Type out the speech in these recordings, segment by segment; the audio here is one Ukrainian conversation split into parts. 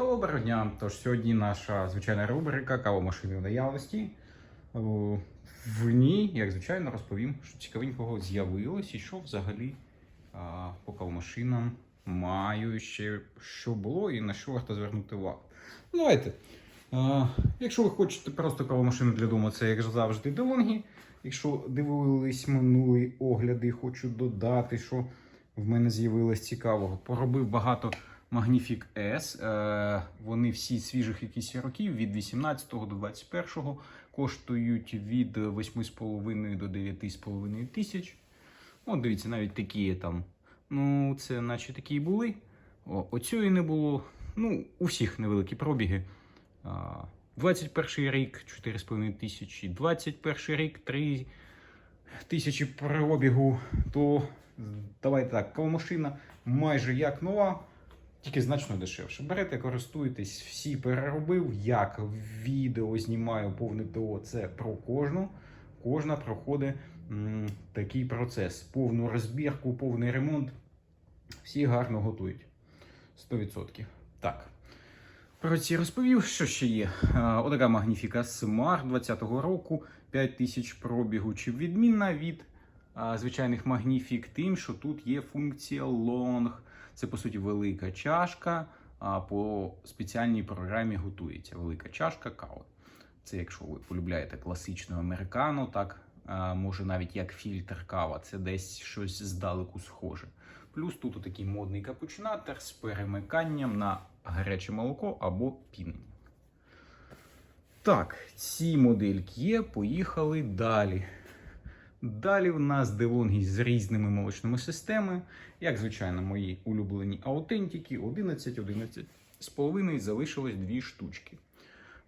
Доброго дня! Тож сьогодні наша звичайна рубрика Кавомашини в наявності. В ній, як звичайно, розповім, що цікавенького з'явилось і що взагалі по кавомашинам маю ще що було і на що варто звернути увагу. Давайте. Якщо ви хочете просто кавомашину для дому, це як завжди DeLonghi. Якщо дивились минулі огляди, хочу додати, що в мене з'явилось цікавого. Поробив багато Magnific S. Е, Вони всі свіжих якісь років від 18 до 21 коштують від 8,5 до 9,5 тисяч. От дивіться, навіть такі є там. Ну, це наче такі і були. О, оцього не було. Ну, у всіх невеликі пробіги. 21 рік 4,5 тисячі, 21 рік 3 тисячі пробігу. То давайте так, кавомашина майже як нова, тільки значно дешевше. Берете, користуєтесь, всі переробив. Як відео знімаю повне ТО, це про кожну. Кожна проходить м, такий процес. Повну розбірку, повний ремонт. Всі гарно готують. 100%. Так. Про ці розповів, що ще є. Отака Magnifica Smart 20-го року, 5000 пробігу. Чи відмінна від а, звичайних Magnific тим, що тут є функція Long. Це, по суті, велика чашка, а по спеціальній програмі готується. Велика чашка кави. Це якщо ви полюбляєте класичну американу, так може навіть як фільтр кава, це десь щось здалеку схоже. Плюс тут такий модний капучинатор з перемиканням на гаряче молоко або пінення. Так, ці модельки є, поїхали далі. Далі в нас DeLonghi з різними молочними системами. Як звичайно, мої улюблені аутентики 11, 11 з половиною залишилось дві штучки.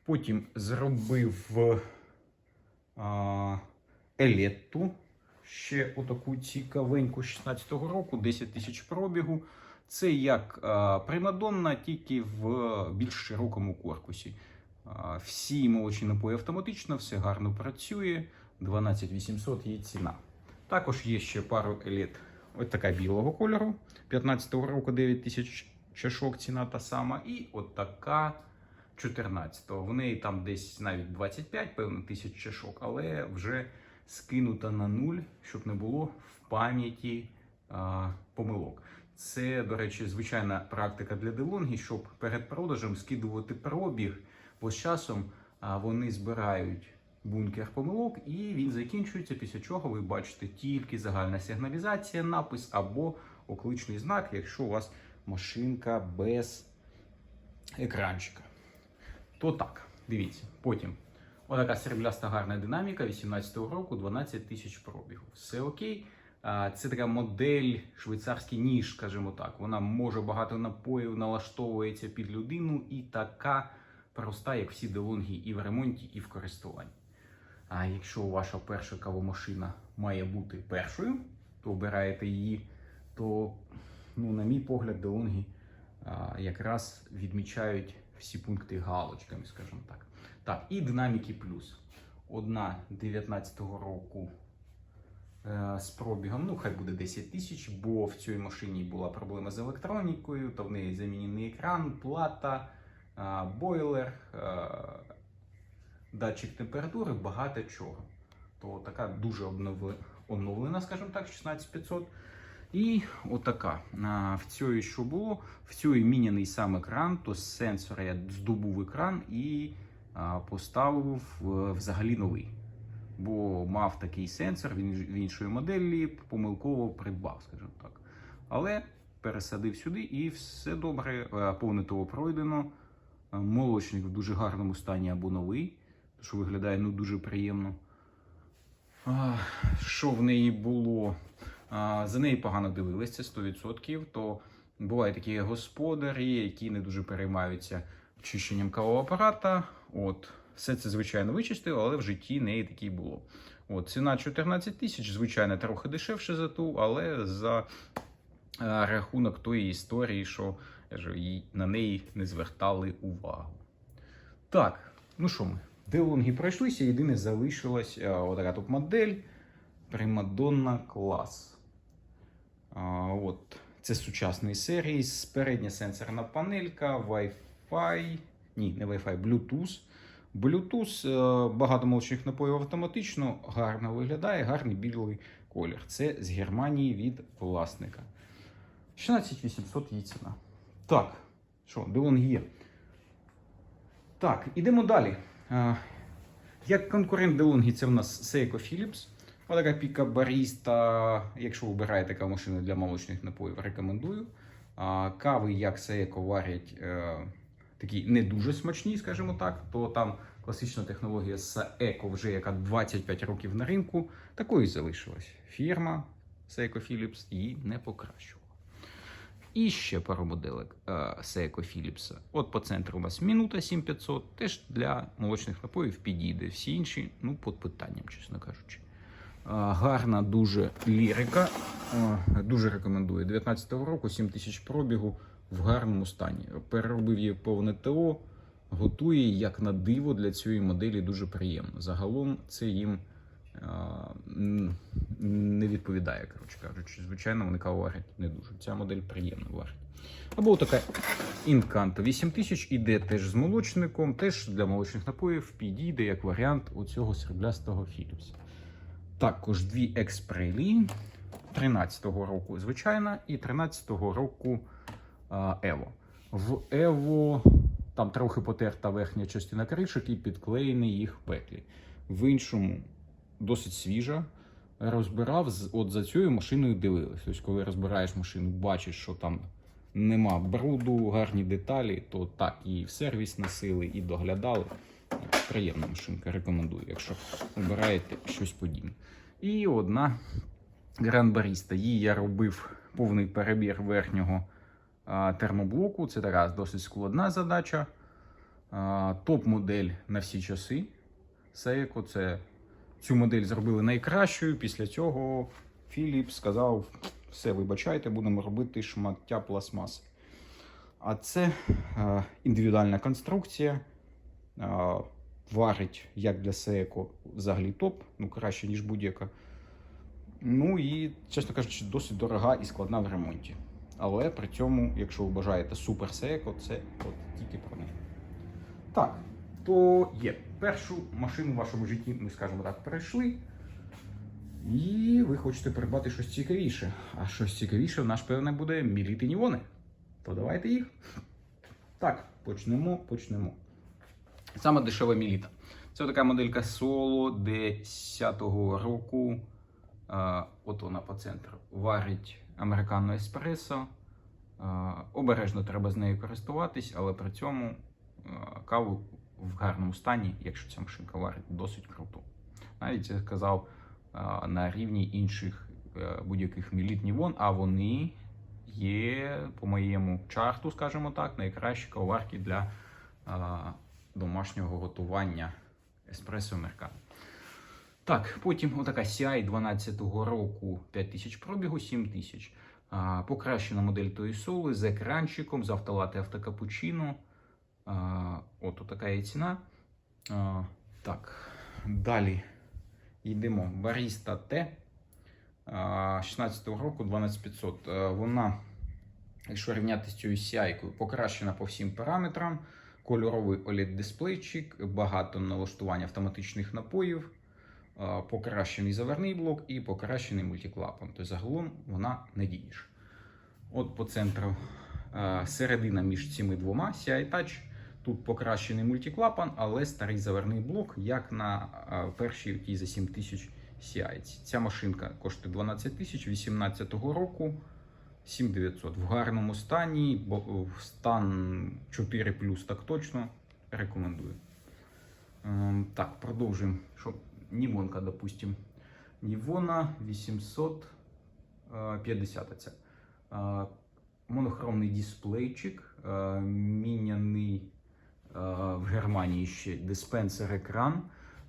Потім зробив а, Елетту. Ще отаку цікавеньку 16-го року, 10 тисяч пробігу. Це як а, примадонна, тільки в більш широкому корпусі. А, всі молочні напої автоматично, все гарно працює. 12800 її ціна. Також є ще пару еліт. Ось така білого кольору. 15-го року 9000 чашок, ціна та сама. І от така 14-го. В неї там десь навіть 25, певно, тисяч чашок, але вже скинута на нуль, щоб не було в пам'яті помилок. Це, до речі, звичайна практика для DeLonghi, щоб перед продажем скидувати пробіг, бо з часом вони збирають бункер помилок, і він закінчується, після чого ви бачите тільки загальна сигналізація, напис або окличний знак, якщо у вас машинка без екранчика. То так, дивіться. Потім отака срібляста гарна динаміка 18-го року, 12 тисяч пробігу. Все окей. Це така модель швейцарський ніж, скажімо так. Вона може багато напоїв, налаштовується під людину і така проста, як всі делонги, і в ремонті, і в користуванні. А якщо ваша перша кавомашина має бути першою, то обираєте її, то, ну, на мій погляд, делонги якраз відмічають всі пункти галочками, скажімо так. Так, і динаміки плюс. Одна 19-го року е, з пробігом, ну, хай буде 10 тисяч, бо в цій машині була проблема з електронікою, то в неї замінений екран, плата, е, бойлер. Датчик температури, багато чого. То така дуже обновлена, скажімо так, 16500. І отака. В цій що було? В цій міняний сам екран, то з сенсора я здобув екран і поставив е, взагалі новий. Бо мав такий сенсор, він в іншої моделі помилково придбав, скажімо так. Але пересадив сюди і все добре, е, повне того пройдено. Е, Молочник в дуже гарному стані або новий що виглядає ну дуже приємно. А, Що в неї було? А, За неї погано дивилися, 100%. То бувають такі господарі, які не дуже переймаються чищенням кавового апарата. От, все це, звичайно, вичистив, але в житті неї такі було. От, Ціна 14 тисяч, звичайно, трохи дешевше за ту, але за а, рахунок тої історії, що я ж, на неї не звертали увагу. Так, ну що ми? Делонги пройшлися, єдине залишилась а, отака топ-модель Примадонна клас. От. Це сучасний серії, передня сенсорна панелька, Wi-Fi ні, не Wi-Fi, Bluetooth. Bluetooth, е, багато молочних напоїв автоматично, гарно виглядає, гарний білий колір. Це з Германії від власника. 16800 її ціна. Так, що, Делон є. Так, ідемо далі. Як конкурент DeLonghi, це в нас Seiko Philips. Отака піка баріста. Якщо ви обираєте таку машину для молочних напоїв, рекомендую. Кави, як Seiko, варять е, такі не дуже смачні, скажімо так, то там класична технологія Seiko, вже яка 25 років на ринку, такою і залишилась. Фірма Seiko Philips її не покращувала. І ще пару моделек е, Seiko Philips. От по центру у вас Minuta 7500, теж для молочних напоїв підійде. Всі інші, ну, під питанням, чесно кажучи. Е, Гарна дуже лірика. Е, Дуже рекомендую. 19-го року 7 тисяч пробігу в гарному стані. Переробив її повне ТО, готує як на диво для цієї моделі дуже приємно. Загалом це їм не відповідає, коротше кажучи. Звичайно, вони каву варять не дуже. Ця модель приємно варить. Або така Incanto 8000 іде теж з молочником, теж для молочних напоїв підійде як варіант у цього сріблястого Philips. Також дві експрелі 13-го року звичайна і 13-го року Evo. В Evo там трохи потерта верхня частина кришок і підклеєний їх петлі. В іншому досить свіжа. Розбирав от за цією машиною дивились. Тобто, коли розбираєш машину, бачиш, що там нема бруду, гарні деталі, то так, її в сервіс носили і доглядали. Приємна машинка, рекомендую, якщо обираєте щось подібне. І одна Grand Barista. Її я робив повний перебір верхнього термоблоку. Це така досить складна задача. Топ-модель на всі часи. Seiko. Це цю модель зробили найкращою. Після цього Філіп сказав: все, вибачайте, будемо робити шмаття пластмаси. А це е, індивідуальна конструкція. Е, варить як для Seiko взагалі топ, ну краще, ніж будь-яка. Ну і, чесно кажучи, досить дорога і складна в ремонті. Але при цьому, якщо ви бажаєте супер Seiko, це от тільки про неї. Так, то є. Першу машину в вашому житті, ми скажімо так, перейшли. І ви хочете придбати щось цікавіше. А щось цікавіше в нас, певне, буде міліти Нівони. То давайте їх. Так, почнемо, почнемо. Саме дешева міліта. Це така моделька Solo 10-го року. От вона по центру. Варить американо еспресо. Обережно треба з нею користуватись, але при цьому каву в гарному стані, якщо ця машинка варить, досить круто. Навіть я сказав на рівні інших е, будь-яких міліт Нівон, а вони є по моєму чарту, скажімо так, найкращі кавоварки для домашнього готування еспресо американо. Так, потім отака CI 12-го року 5000 пробігу, 7000. А, Покращена модель тої соли з екранчиком, з автолати автокапучино. От така є ціна. Так, далі йдемо. Barista T. 16-го року 12500. Е, Вона, якщо рівняти з цією CI, покращена по всім параметрам. Кольоровий OLED-дисплейчик, багато налаштування автоматичних напоїв, покращений заварний блок і покращений мультиклапан. Тобто загалом вона надійніша. От по центру е, середина між цими двома CI Touch. Тут покращений мультиклапан, але старий заварний блок, як на е, першій тій за 7000 CI. Ця машинка коштує 12 тисяч 18 року. 7900 в гарному стані, бо в стан 4 так точно рекомендую. Ем, Так, продовжуємо. Що? Нівонка, допустим. Нівона 850 це. Е, Монохромний дисплейчик, е, міняний е, в Германії ще диспенсер екран. Е,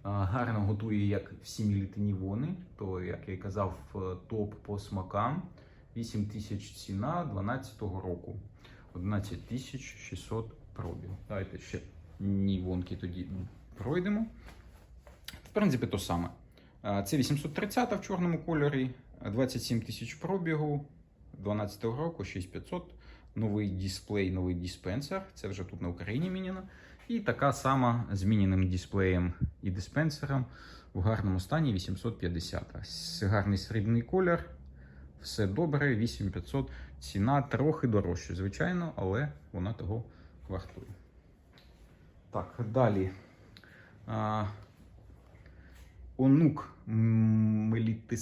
Гарно готує як всі міліти Нівони, то, як я казав, е, топ по смакам. 8 тисяч ціна 12-го року. 11 тисяч 600 пробіг. Давайте ще нівонки тоді пройдемо. В принципі, то саме. Це 830 в чорному кольорі, 27 тисяч пробігу, 12-го року, 6500. Новий дисплей, новий диспенсер. Це вже тут на Україні міняно. І така сама з міняним дисплеєм і диспенсером в гарному стані 850. Гарний срібний колір. Все добре, 8500. Ціна трохи дорожча, звичайно, але вона того вартує. Так, далі. А, онук Меліти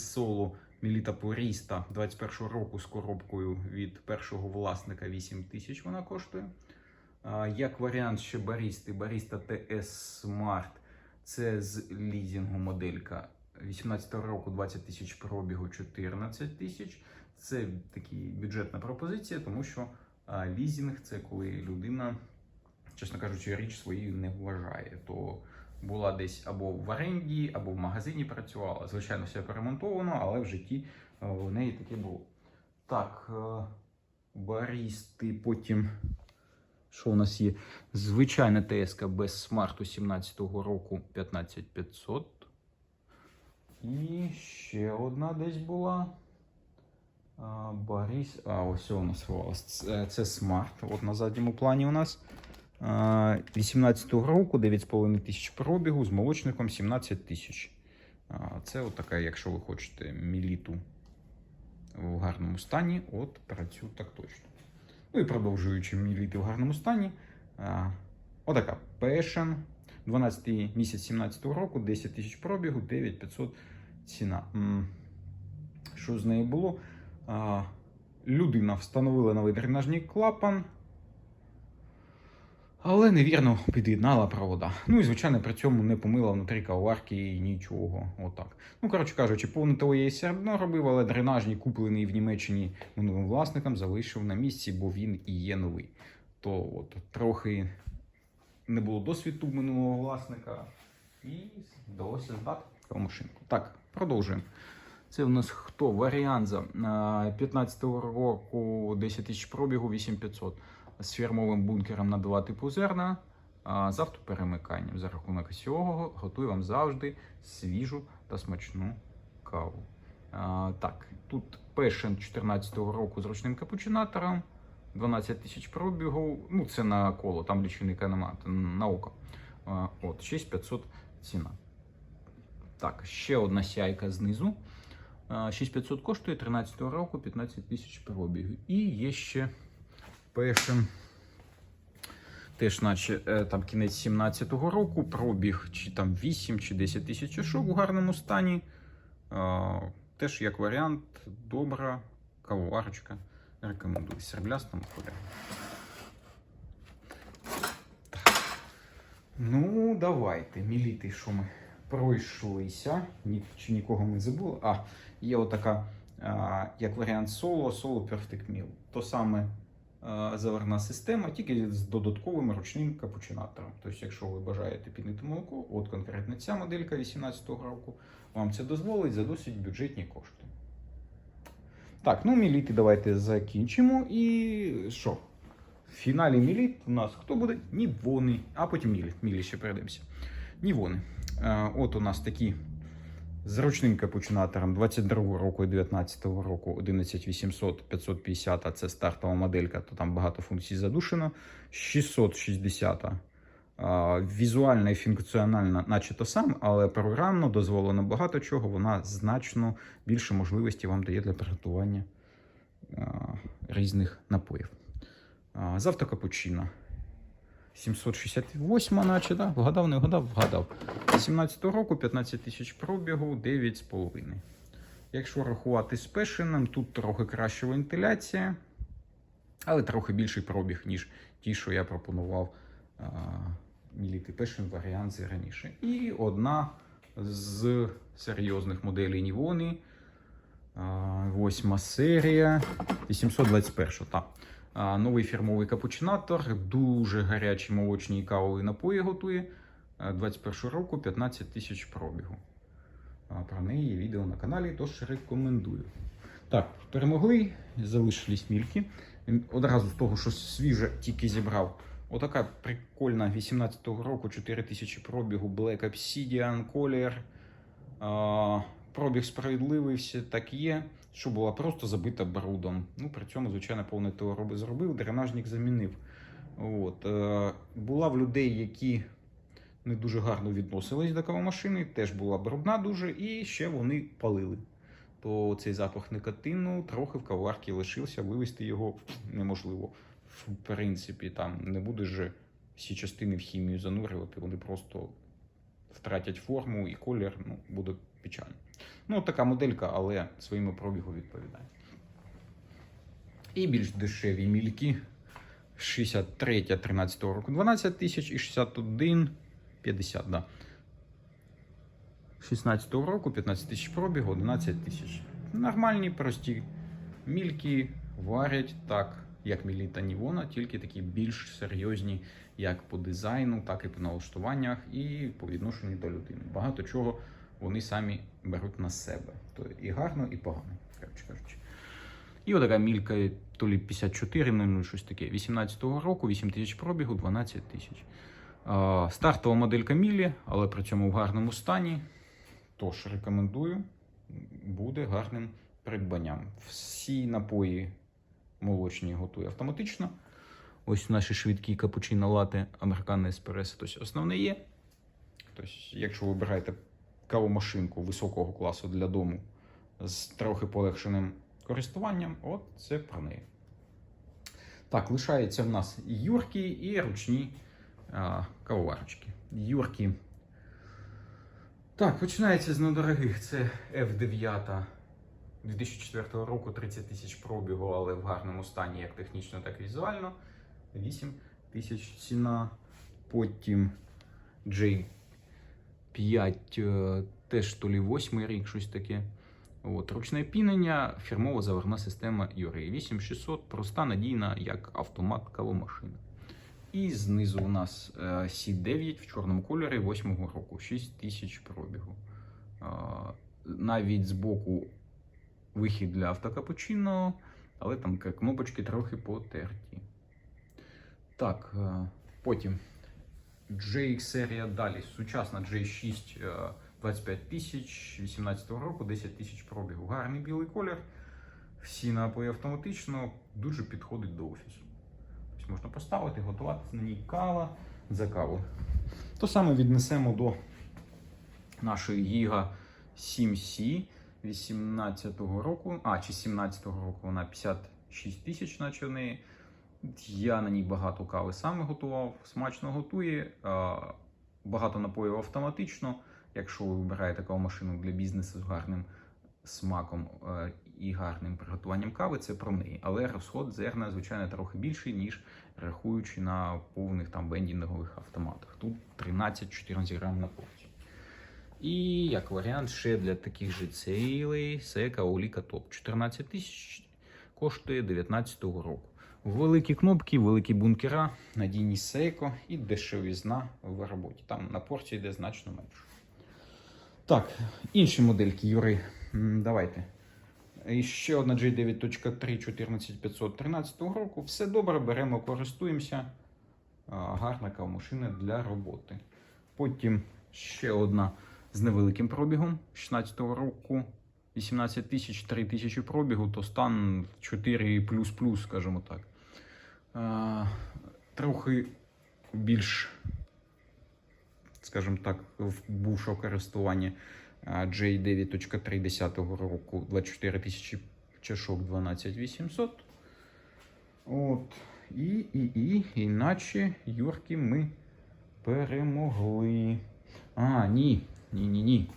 Соло Меліта Поріста 21 року з коробкою від першого власника 8 тисяч вона коштує. Як варіант ще Барісти, Баріста TS Smart. Це з лізінгу моделька 18 року 20 тисяч пробігу 14 тисяч. Це така бюджетна пропозиція, тому що лізінг це коли людина, чесно кажучи, річ своєю не вважає. То була десь або в оренді, або в магазині працювала. Звичайно, все перемонтовано, але в житті в неї таке було. Так, е, барісти потім. Що у нас є? Звичайна ТСК без смарту 17-го року 15500. І ще одна десь була. А, Борис. А, ось у нас сховалась. Це, це смарт. От на задньому плані у нас. А, 18-го року 9,5 тисяч пробігу з молочником 17 тисяч. Це от така, якщо ви хочете міліту в гарному стані, от працю так точно. Ну і продовжуючи міліти в гарному стані. Отака Passion. 12 місяць 17 року, 10 тисяч пробігу, 9500 ціна. Що з нею було? Людина встановила новий дренажний клапан, але невірно під'єднала провода. Ну і, звичайно, при цьому не помила внутрі каварки і нічого. Отак. Ну, коротше кажучи, повне ТО я все одно робив, але дренажний, куплений в Німеччині минулим власником, залишив на місці, бо він і є новий. То от трохи не було досвіду минулого власника, і вдалося здати машинку. Так, продовжуємо. Це у нас хто? Варіанза 15-го року 10 тисяч пробігу, 8500 з фірмовим бункером на два типу зерна. З автоперемиканням за рахунок цього готую вам завжди свіжу та смачну каву. Так, тут Passion 14-го року з ручним капучинатором. 12 тисяч пробігу. Ну, це на коло, там лічильника немає, на око. От, 6500 ціна. Так, ще одна сяйка знизу. 6500 коштує 13 року, 15 тисяч пробігу. І є ще Passion. Теж, наче е, там кінець 17-го року, пробіг чи там 8 чи 10 тисяч очок у гарному стані. Теж як варіант, добра кавоварочка. Рекомендую. В сріблястому кольорі. Ну, давайте. Міліти, що ми пройшлися. Ні, чи нікого ми забули. А, є отака, а, як варіант соло, соло Perfect Meal. То саме заварна система, тільки з додатковим ручним капучинатором. Тобто, якщо ви бажаєте піднити молоко, от конкретно ця моделька 18-го року, вам це дозволить за досить бюджетні кошти. Так, ну міліти давайте закінчимо. І що? В фіналі міліт у нас хто буде? Нівони. А потім мілі. Мілі ще перейдемося. Нівони. Е, от у нас такі з ручним капучинатором 22 року і 19 року 11800 550, а це стартова моделька, то там багато функцій задушено. 660. А, Візуальна і функціональна, наче то сам, але програмно дозволено багато чого. Вона значно більше можливостей вам дає для приготування різних напоїв. А, з автокапучино. 768, наче, да? вгадав, не вгадав, вгадав. 17 року 15 тисяч пробігу, 9,5. Якщо рахувати з пешеном, тут трохи краща вентиляція, але трохи більший пробіг, ніж ті, що я пропонував. Міліти Passion варіант раніше. І одна з серйозних моделей Нівони. Восьма серія. 821. Так. Новий фірмовий капучинатор. Дуже гарячі молочні і кавові напої готує. 21 року 15 тисяч пробігу. Про неї є відео на каналі, тож рекомендую. Так, перемогли, залишились мільки. Одразу з того, що свіже тільки зібрав. Отака прикольна 18-го року 4000 пробігу Black Obsidian колір. Пробіг справедливий, все так є. Що була просто забита брудом. Ну, при цьому, звичайно, повне ТО зробив, дренажник замінив. От. Е, була в людей, які не дуже гарно відносились до кавомашини, теж була брудна дуже, і ще вони палили. То цей запах никотину трохи в каварці лишився, вивести його неможливо. В принципі, там не будеш же всі частини в хімію занурювати, вони просто втратять форму і колір, ну, буде печально. Ну, така моделька, але своєму пробігу відповідає. І більш дешеві мільки. 63 13 року 12 тисяч і 61 50, да. 16 року 15 тисяч пробігу, 11 тисяч. Нормальні, прості мільки варять так, як Міліта Нівона, тільки такі більш серйозні, як по дизайну, так і по налаштуваннях, і по відношенню до людини. Багато чого вони самі беруть на себе. То і гарно, і погано, коротше кажучи. І отака мілька, то лі 54, ну щось таке. 18-го року, 8 тисяч пробігу, 12 тисяч. Стартова моделька Мілі, але при цьому в гарному стані. Тож рекомендую, буде гарним придбанням. Всі напої молочні готує автоматично. Ось наші швидкі капучино лати, американо еспресо. Тобто основне є. Тобто, якщо ви обираєте кавомашинку високого класу для дому з трохи полегшеним користуванням, от це про неї. Так, лишається в нас юрки і ручні а, кавоварочки. Юрки. Так, починається з недорогих. Це F9 2004 року 30 тисяч пробігу, але в гарному стані як технічно, так і візуально. 8 тисяч ціна. Потім J5 е, теж то лі 8 рік, щось таке. От, ручне пінення, фірмова заварна система Юрій 8600, проста, надійна, як автомат кавомашина. І знизу у нас е, C9 в чорному кольорі 8-го року, 6 тисяч пробігу. Е, Навіть збоку вихід для автокапучино, але там кнопочки трохи потерті. Так, е, потім J серія далі. Сучасна J6 е, 25 тисяч 18 року, 10 тисяч пробігу. Гарний білий колір. Всі напої автоматично дуже підходить до офісу. Тобто можна поставити, готувати на ній кава за каву. То саме віднесемо до нашої Giga 7C 18-го року, а чи 17-го року вона 56 тисяч, наче в неї. Я на ній багато кави саме готував, смачно готує, багато напоїв автоматично. Якщо ви вибираєте таку машину для бізнесу з гарним смаком е, і гарним приготуванням кави, це про неї. Але розход зерна, звичайно, трохи більший, ніж рахуючи на повних там бендінгових автоматах. Тут 13-14 грам на порцію. І як варіант, ще для таких же цілей Сека Оліка Топ. 14 тисяч коштує 19-го року. Великі кнопки, великі бункера, надійність Сейко і дешевізна в роботі. Там на порції йде значно менше. Так, інші модельки, Юри. Давайте. І ще одна J9.3 14513 року. Все добре, беремо, користуємося. Гарна кавомашина для роботи. Потім ще одна з невеликим пробігом 16-го року. 18 тисяч, 3 тисячі пробігу, то стан 4 скажімо так. Трохи більш, скажімо так, бувшого користування J9.3 10 року 24 тисячі чашок 12800. От. І, і, і, іначе Юрки ми перемогли. А, ні. Ні, ні, ні.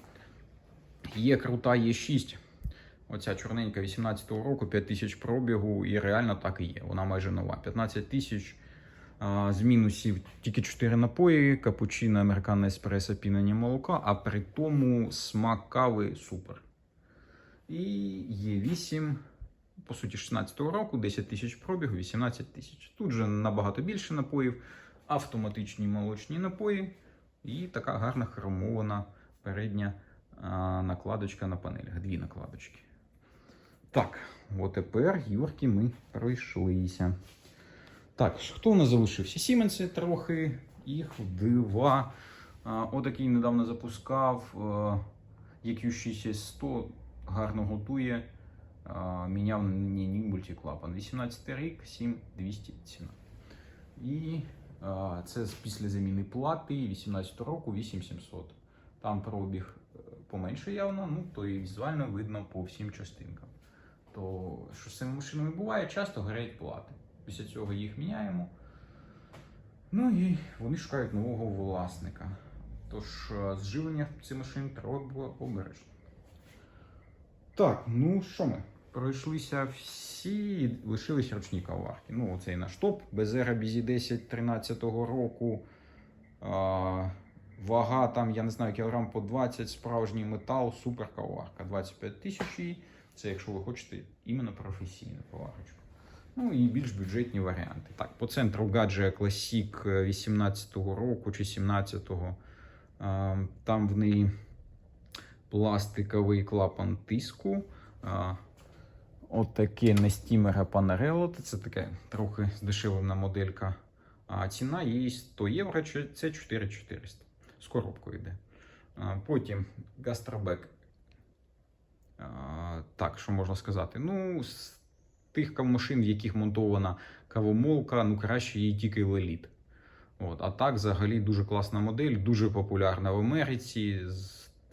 Є крута Є6. Оця чорненька 18-го року, 5 тисяч пробігу, і реально так і є. Вона майже нова. 15 тисяч з мінусів тільки 4 напої, капучино, американо еспресо, пінення молока, а при тому смак кави супер. І є 8, по суті, 16-го року, 10 тисяч пробігу, 18 тисяч. Тут же набагато більше напоїв, автоматичні молочні напої і така гарна хромована передня накладочка на панелях. Дві накладочки. Так, от тепер Юрки ми пройшлися. Так, хто у нас залишився? Сіменси трохи, їх два. А, Отакий недавно запускав. EQ6 100 гарно готує. міняв мені мультиклапан. 18 рік, 7200 ціна. І це після заміни плати 18 року 8700. Там пробіг е, поменше явно, ну то і візуально видно по всім частинкам. То що з цими машинами буває, часто горять плати. Після цього їх міняємо. Ну і вони шукають нового власника. Тож е, зживлення цих машин треба обережно. Так, ну що ми? Пройшлися всі, лишились ручні каварки. Ну, оцей наш топ. Безера BZ10 13-го року. А, вага там, я не знаю, кілограм по 20, справжній метал, супер каварка. 25 тисяч. і Це якщо ви хочете іменно професійну каварочку. Ну і більш бюджетні варіанти. Так, по центру Gadget Classic 18-го року чи 17-го. Там в неї пластиковий клапан тиску. А, От таке Нестімера Панарело. Це таке трохи здешевлена моделька. А ціна її 100 євро, це 4400. З коробкою йде. Потім Гастробек. Так, що можна сказати? Ну, з тих машин, в яких монтована кавомолка, ну краще її тільки леліт. От, а так, взагалі, дуже класна модель, дуже популярна в Америці.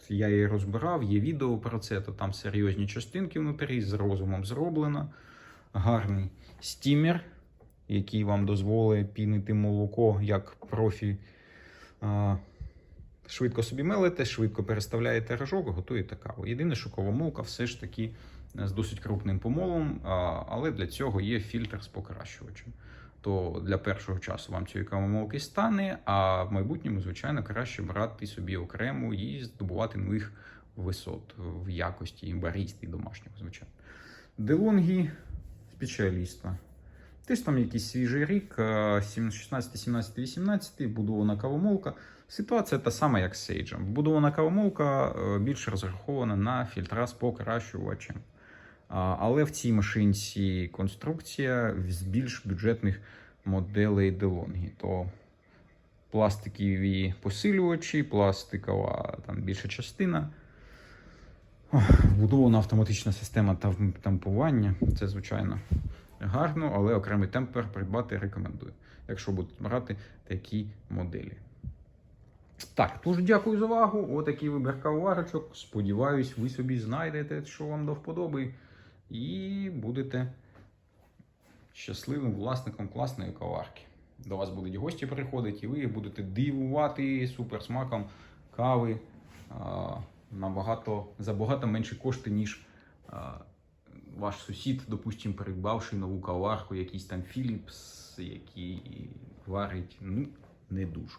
Я її розбирав, є відео про це, то там серйозні частинки внутрі, з розумом зроблено. Гарний стімер, який вам дозволить пінити молоко як профі. Швидко собі мелите, швидко переставляєте рожок, готуєте каву. Єдине, що кавомолка все ж таки е, з досить крупним помолом, але для цього є фільтр з покращувачем. То для першого часу вам цієї кавомолки стане, а в майбутньому, звичайно, краще брати собі окремо і здобувати нових висот в якості барісти домашнього, звичайно. Делонгі спеціаліста. Теж там якийсь свіжий рік, е, 16, 17, 18, будована кавомолка. Ситуація та сама, як з Сейджем. Будована кавомолка е, більше розрахована на фільтра з покращувачем. Але в цій машинці конструкція з більш бюджетних моделей DeLonghi. То пластикові посилювачі, пластикова там більша частина. Вбудована автоматична система тампування. Це, звичайно, гарно, але окремий темпер придбати рекомендую, якщо будете брати такі моделі. Так, тож дякую за увагу. Отакий вибір кавоварочок. Сподіваюсь, ви собі знайдете, що вам до вподоби, і будете щасливим власником класної каварки. До вас будуть гості приходити, і ви будете дивувати суперсмаком кави а, набагато, за багато менші кошти, ніж а, ваш сусід, допустимо, придбавши нову каварку, якийсь там Philips, який варить ну, не дуже.